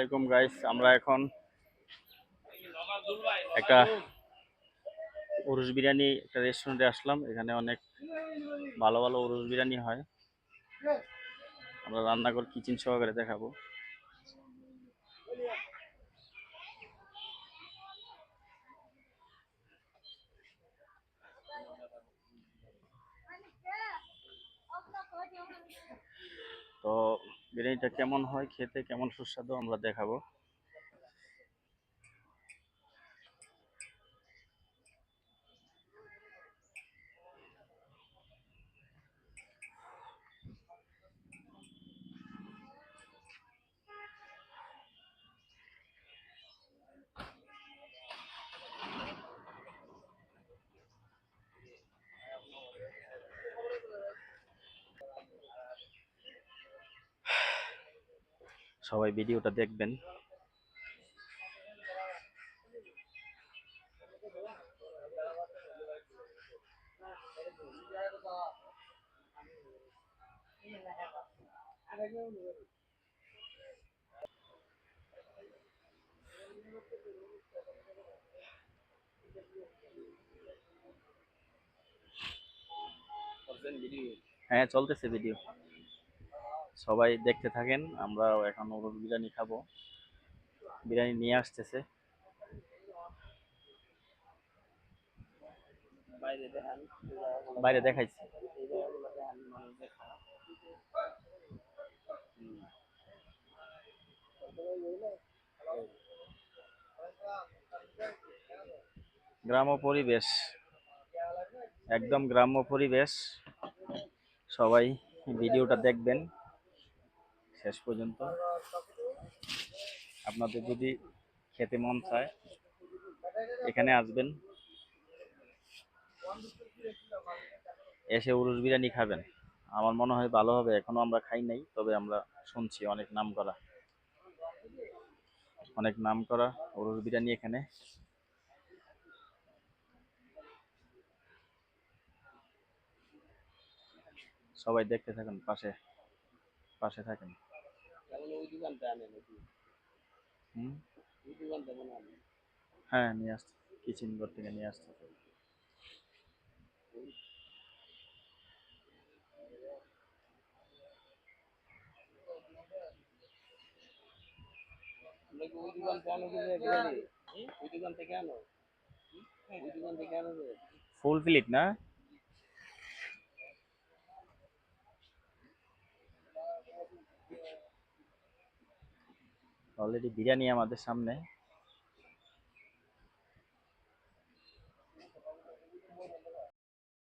আলাইকুম গাইস আমরা এখন একটা উরুস বিরিয়ানি একটা রেস্টুরেন্টে আসলাম। এখানে অনেক ভালো ভালো উরুস বিরিয়ানি হয়। আমরা রান্নাঘর কিচেন সহকারে দেখাবো। বিরিয়ানিটা কেমন হয় খেতে কেমন সুস্বাদু আমরা দেখাবো। সবাই ভিডিওটা দেখবেন। হ্যাঁ চলতেছে ভিডিও সবাই দেখতে থাকেন আমরা এখন ওর বিরিয়ানি খাব। বিরিয়ানি নিয়ে আসতেছে। বাইরে দেখাইছি। গ্রাম্য পরিবেশ। একদম গ্রাম্য পরিবেশ। সবাই ভিডিওটা দেখবেন। শেষ পর্যন্ত। আপনাদের যদি খেতে মন চায়, এখানে আসবেন। এসে উরুস বিরিয়ানি খাবেন। আমার মনে হয় ভালো হবে, এখনও আমরা খাই নাই, তবে আমরা শুনছি অনেক নাম করা। অনেক নাম করা উরুস বিরিয়ানি এখানে। সবাই দেখতে থাকেন, পাশে পাশে থাকেন। হ্যাঁ নিয়ে আসতে কিচেন ঘর থেকে নিয়ে আসতে ওই দোকান থেকে আনো যে বিরিয়ানি ওই দোকান থেকে আনো ওই দোকান থেকে আনো যে ফুল প্লেট না অলরেডি বিরিয়ানি আমাদের সামনে।